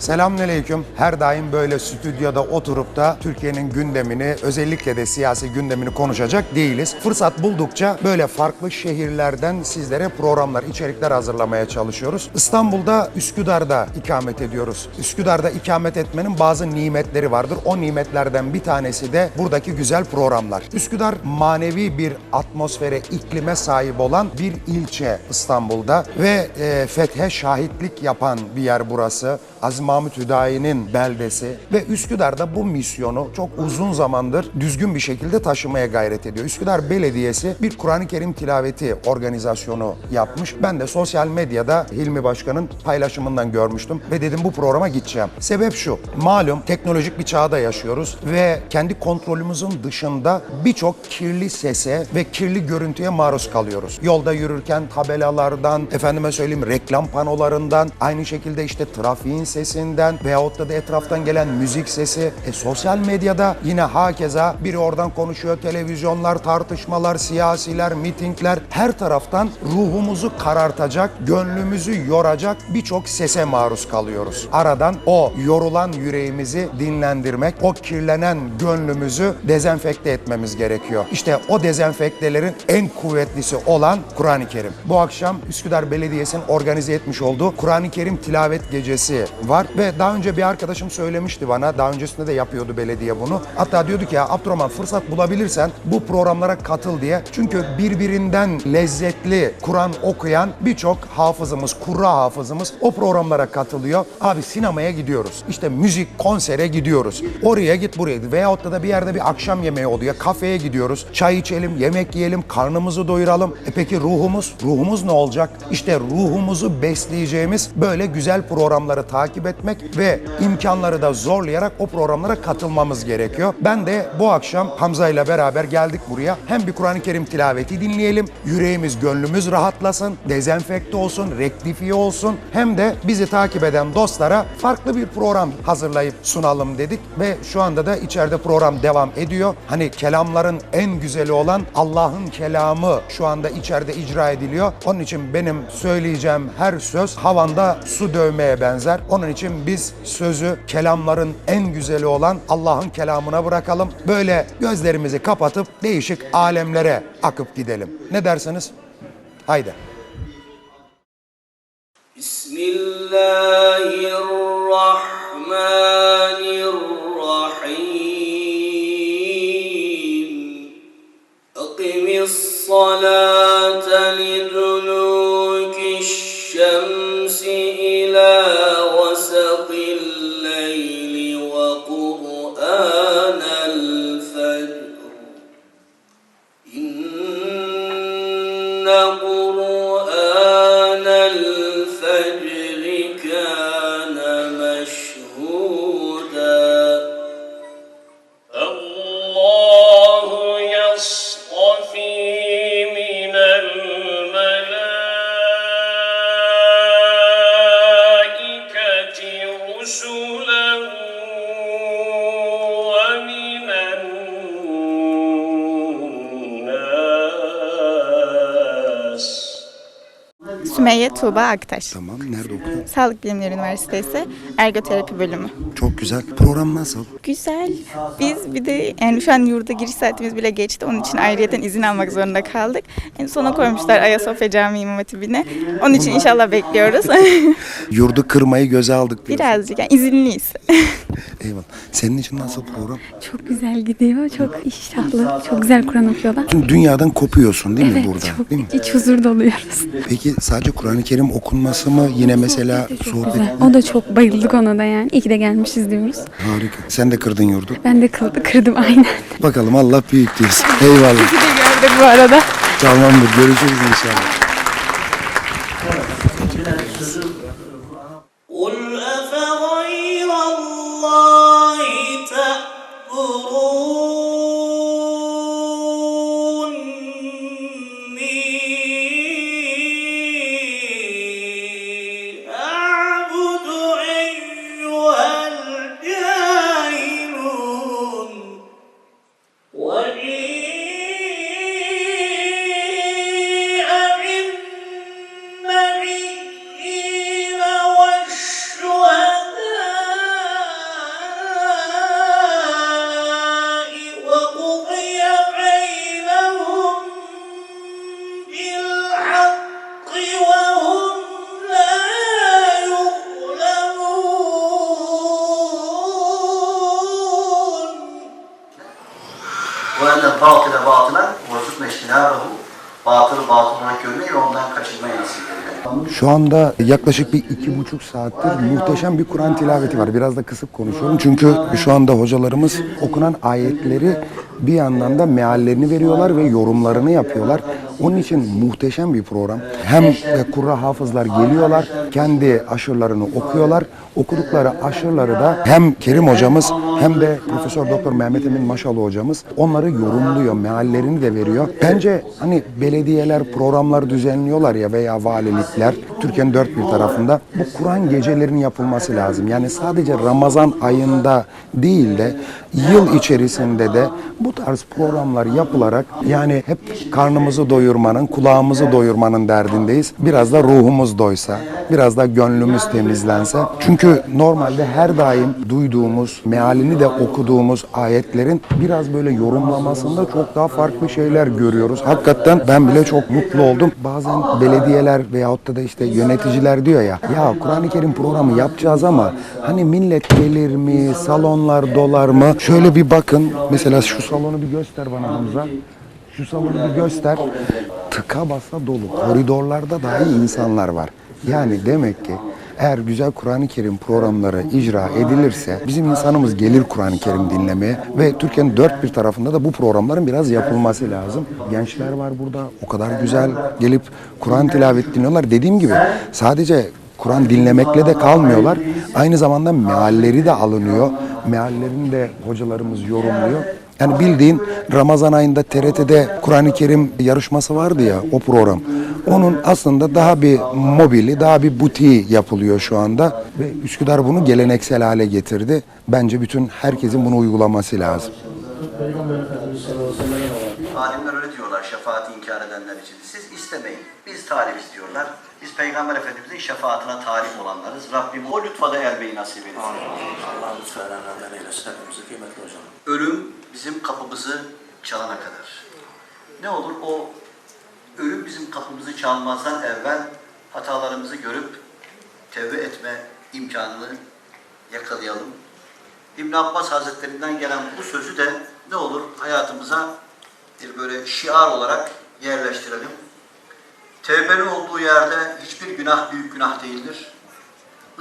Selamünaleyküm. Her daim böyle stüdyoda oturup da Türkiye'nin gündemini, özellikle de siyasi gündemini konuşacak değiliz. Fırsat buldukça böyle farklı şehirlerden sizlere programlar, içerikler hazırlamaya çalışıyoruz. İstanbul'da, Üsküdar'da ikamet ediyoruz. Üsküdar'da ikamet etmenin bazı nimetleri vardır. O nimetlerden bir tanesi de buradaki güzel programlar. Üsküdar manevi bir atmosfere, iklime sahip olan bir ilçe İstanbul'da ve e, fethe şahitlik yapan bir yer burası. Aziz Mahmut Hüdayi'nin beldesi ve Üsküdar'da bu misyonu çok uzun zamandır düzgün bir şekilde taşımaya gayret ediyor. Üsküdar Belediyesi bir Kur'an-ı Kerim tilaveti organizasyonu yapmış. Ben de sosyal medyada Hilmi Başkan'ın paylaşımından görmüştüm ve dedim bu programa gideceğim. Sebep şu, malum teknolojik bir çağda yaşıyoruz ve kendi kontrolümüzün dışında birçok kirli sese ve kirli görüntüye maruz kalıyoruz. Yolda yürürken tabelalardan, efendime söyleyeyim reklam panolarından, aynı şekilde işte trafiğin sesinden veyahut da, da etraftan gelen müzik sesi. E, sosyal medyada yine hakeza biri oradan konuşuyor, televizyonlar, tartışmalar, siyasiler, mitingler her taraftan ruhumuzu karartacak, gönlümüzü yoracak birçok sese maruz kalıyoruz. Aradan o yorulan yüreğimizi dinlendirmek, o kirlenen gönlümüzü dezenfekte etmemiz gerekiyor. İşte o dezenfektelerin en kuvvetlisi olan Kur'an-ı Kerim. Bu akşam Üsküdar Belediyesi'nin organize etmiş olduğu Kur'an-ı Kerim tilavet gecesi var ve daha önce bir arkadaşım söylemişti bana, daha öncesinde de yapıyordu belediye bunu. Hatta diyordu ki ya Abdurrahman fırsat bulabilirsen bu programlara katıl diye. Çünkü birbirinden lezzetli Kur'an okuyan birçok hafızımız, kurra hafızımız o programlara katılıyor. Abi sinemaya gidiyoruz. İşte müzik, konsere gidiyoruz. Oraya git buraya git. Veyahut da, bir yerde bir akşam yemeği oluyor. Kafeye gidiyoruz. Çay içelim, yemek yiyelim, karnımızı doyuralım. E peki ruhumuz? Ruhumuz ne olacak? İşte ruhumuzu besleyeceğimiz böyle güzel programları takip etmek ve imkanları da zorlayarak o programlara katılmamız gerekiyor. Ben de bu akşam Hamza ile beraber geldik buraya. Hem bir Kur'an-ı Kerim tilaveti dinleyelim, yüreğimiz, gönlümüz rahatlasın, dezenfekte olsun, rektifiye olsun. Hem de bizi takip eden dostlara farklı bir program hazırlayıp sunalım dedik ve şu anda da içeride program devam ediyor. Hani kelamların en güzeli olan Allah'ın kelamı şu anda içeride icra ediliyor. Onun için benim söyleyeceğim her söz havanda su dövmeye benzer. Onun için için biz sözü kelamların en güzeli olan Allah'ın kelamına bırakalım. Böyle gözlerimizi kapatıp değişik alemlere akıp gidelim. Ne dersiniz? Haydi. Bismillahirrahmanirrahim. Akimis salate lidulukiş şemsi Sümeyye Tuğba Aktaş. Tamam. Nerede okudun? Sağlık Bilimleri Üniversitesi Ergoterapi Bölümü. Çok güzel. Program nasıl? Güzel. Biz bir de yani şu an yurda giriş saatimiz bile geçti. Onun için ayrıyeten izin almak zorunda kaldık. En sona koymuşlar Ayasofya Camii İmam Hatibi'ne. Onun için inşallah bekliyoruz. Yurdu kırmayı göze aldık diyorsun. Birazcık yani izinliyiz. Eyvallah. Senin için nasıl program? Çok güzel gidiyor. Çok iştahlı. Çok güzel Kur'an okuyorlar. Dünyadan kopuyorsun değil mi Evet burada? çok Değil mi? iç huzur doluyoruz. Peki sadece Kur'an-ı Kerim okunması mı? Yine mesela sohbet. Güzel. O da çok bayıldık ona da yani. İyi ki de gelmişiz diyoruz. Harika. Sen de kırdın yurdu. Ben de kıldı, kırdım aynen. Bakalım Allah büyük diyorsun. Eyvallah. Bir de gördük bu arada. Tamamdır. Görüşürüz inşallah. Batıl olarak görmeyi ondan kaçınmayı nasip. Şu anda yaklaşık bir iki buçuk saattir muhteşem bir Kur'an tilaveti var. Biraz da kısık konuşuyorum çünkü şu anda hocalarımız okunan ayetleri bir yandan da meallerini veriyorlar ve yorumlarını yapıyorlar. Onun için muhteşem bir program. Hem Kurra hafızlar geliyorlar, kendi aşırlarını okuyorlar. Okudukları aşırları da hem Kerim hocamız hem de Profesör Doktor Mehmet Emin Maşalı hocamız onları yorumluyor, meallerini de veriyor. Bence hani belediyeler programlar düzenliyorlar ya veya valilikler Türkiye'nin dört bir tarafında bu Kur'an gecelerinin yapılması lazım. Yani sadece Ramazan ayında değil de yıl içerisinde de bu tarz programlar yapılarak yani hep karnımızı doyurmanın, kulağımızı doyurmanın derdindeyiz. Biraz da ruhumuz doysa, biraz da gönlümüz temizlense. Çünkü normalde her daim duyduğumuz, mealini de okuduğumuz ayetlerin biraz böyle yorumlamasında çok daha farklı şeyler görüyoruz. Hakikaten ben bile çok mutlu oldum. Bazen belediyeler veyahut da işte yöneticiler diyor ya, ya Kur'an-ı Kerim programı yapacağız ama hani millet gelir mi, salonlar dolar mı? Şöyle bir bakın, mesela şu salonu bir göster bana Hamza. Şu salonu bir göster. Tıka basa dolu. Koridorlarda dahi insanlar var. Yani demek ki eğer güzel Kur'an-ı Kerim programları icra edilirse bizim insanımız gelir Kur'an-ı Kerim dinlemeye ve Türkiye'nin dört bir tarafında da bu programların biraz yapılması lazım. Gençler var burada o kadar güzel gelip Kur'an tilavet dinliyorlar. Dediğim gibi sadece Kur'an dinlemekle de kalmıyorlar. Aynı zamanda mealleri de alınıyor. Meallerini de hocalarımız yorumluyor. Yani bildiğin Ramazan ayında TRT'de Kur'an-ı Kerim yarışması vardı ya o program. Onun aslında daha bir mobili, daha bir butiği yapılıyor şu anda. Ve Üsküdar bunu geleneksel hale getirdi. Bence bütün herkesin bunu uygulaması lazım. Alimler öyle diyorlar şefaati inkar edenler için. Siz istemeyin. Biz talibiz diyorlar. Biz Peygamber Efendimizin şefaatine talip olanlarız. Rabbim o lütfada ermeyi nasip eylesin. Allah lütfen rahmet eylesin hepimizi kıymetli hocam. Ölüm bizim kapımızı çalana kadar. Ne olur o ölüm bizim kapımızı çalmazdan evvel hatalarımızı görüp tevbe etme imkanını yakalayalım. İbn Abbas Hazretlerinden gelen bu sözü de ne olur hayatımıza bir böyle şiar olarak yerleştirelim. Tevbenin olduğu yerde hiçbir günah büyük günah değildir.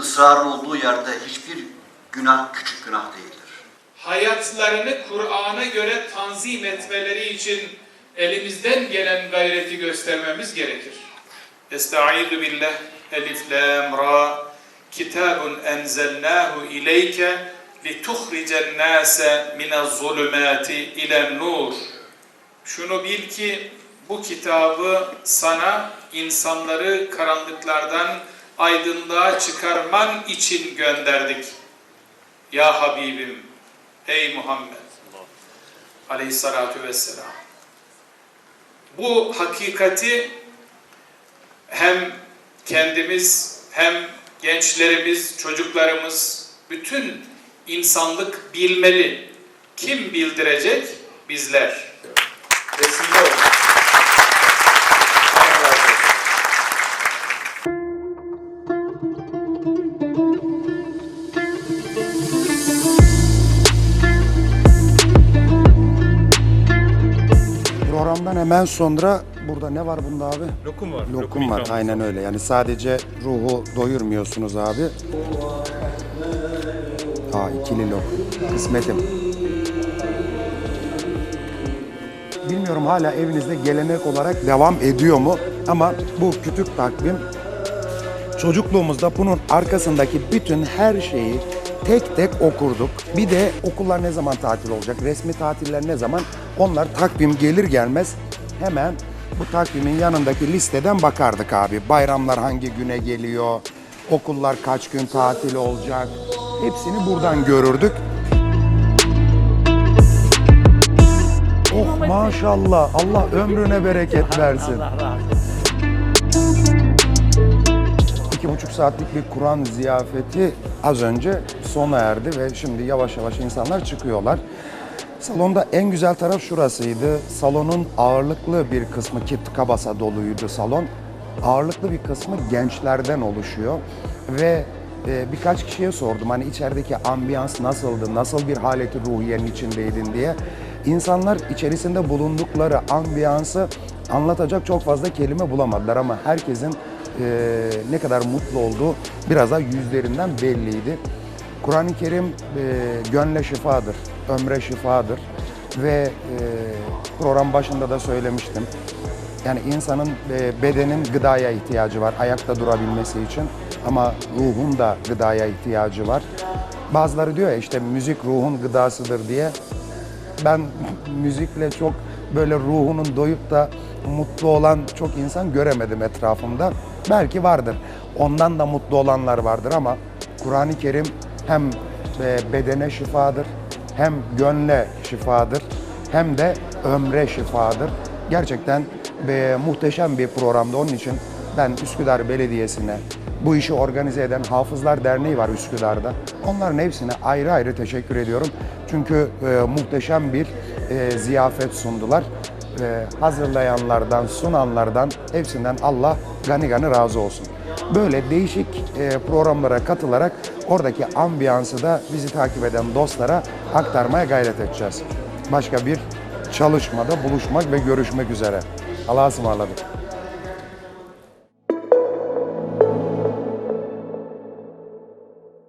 Israrın olduğu yerde hiçbir günah küçük günah değildir. hayatlarını Kur'an'a göre tanzim etmeleri için elimizden gelen gayreti göstermemiz gerekir. Estaizu billah Elif Lam Ra Kitabun enzelnahu ileyke lituhricen nase minez zulümati ilen nur. Şunu bil ki bu kitabı sana insanları karanlıklardan aydınlığa çıkarman için gönderdik. Ya Habibim, ey Muhammed aleyhissalatu vesselam. Bu hakikati hem kendimiz hem gençlerimiz, çocuklarımız, bütün insanlık bilmeli. Kim bildirecek? Bizler. Vesile olun. Programdan hemen sonra burada ne var bunda abi? Lokum var. Lokum var ikramı. aynen öyle. Yani sadece ruhu doyurmuyorsunuz abi. Aa ikili lokum. Kısmetim. Bilmiyorum hala evinizde gelenek olarak devam ediyor mu? Ama bu kütük takvim çocukluğumuzda bunun arkasındaki bütün her şeyi tek tek okurduk. Bir de okullar ne zaman tatil olacak, resmi tatiller ne zaman? Onlar takvim gelir gelmez hemen bu takvimin yanındaki listeden bakardık abi. Bayramlar hangi güne geliyor, okullar kaç gün tatil olacak. Hepsini buradan görürdük. Oh maşallah Allah ömrüne bereket versin. İki buçuk saatlik bir Kur'an ziyafeti az önce sona erdi ve şimdi yavaş yavaş insanlar çıkıyorlar. Salonda en güzel taraf şurasıydı. Salonun ağırlıklı bir kısmı ki tıka doluydu salon. Ağırlıklı bir kısmı gençlerden oluşuyor ve e, birkaç kişiye sordum hani içerideki ambiyans nasıldı, nasıl bir haleti ruhiyenin içindeydin diye. İnsanlar içerisinde bulundukları ambiyansı anlatacak çok fazla kelime bulamadılar ama herkesin eee, ne kadar mutlu olduğu biraz daha yüzlerinden belliydi. Kur'an-ı Kerim eee gönle şifadır, ömre şifadır ve eee, program başında da söylemiştim. Yani insanın e, bedenin gıdaya ihtiyacı var ayakta durabilmesi için ama ruhun da gıdaya ihtiyacı var. Bazıları diyor ya işte müzik ruhun gıdasıdır diye. Ben müzikle çok böyle ruhunun doyup da mutlu olan çok insan göremedim etrafımda. Belki vardır. Ondan da mutlu olanlar vardır ama Kur'an-ı Kerim hem e, bedene şifadır, hem gönle şifadır, hem de ömre şifadır. Gerçekten e, muhteşem bir programdı. Onun için ben Üsküdar Belediyesi'ne, bu işi organize eden Hafızlar Derneği var Üsküdar'da. Onların hepsine ayrı ayrı teşekkür ediyorum. Çünkü e, muhteşem bir e, ziyafet sundular. E, hazırlayanlardan, sunanlardan hepsinden Allah gani gani razı olsun. Böyle değişik e, programlara katılarak oradaki ambiyansı da bizi takip eden dostlara aktarmaya gayret edeceğiz. Başka bir çalışmada buluşmak ve görüşmek üzere. Allah'a ısmarladık.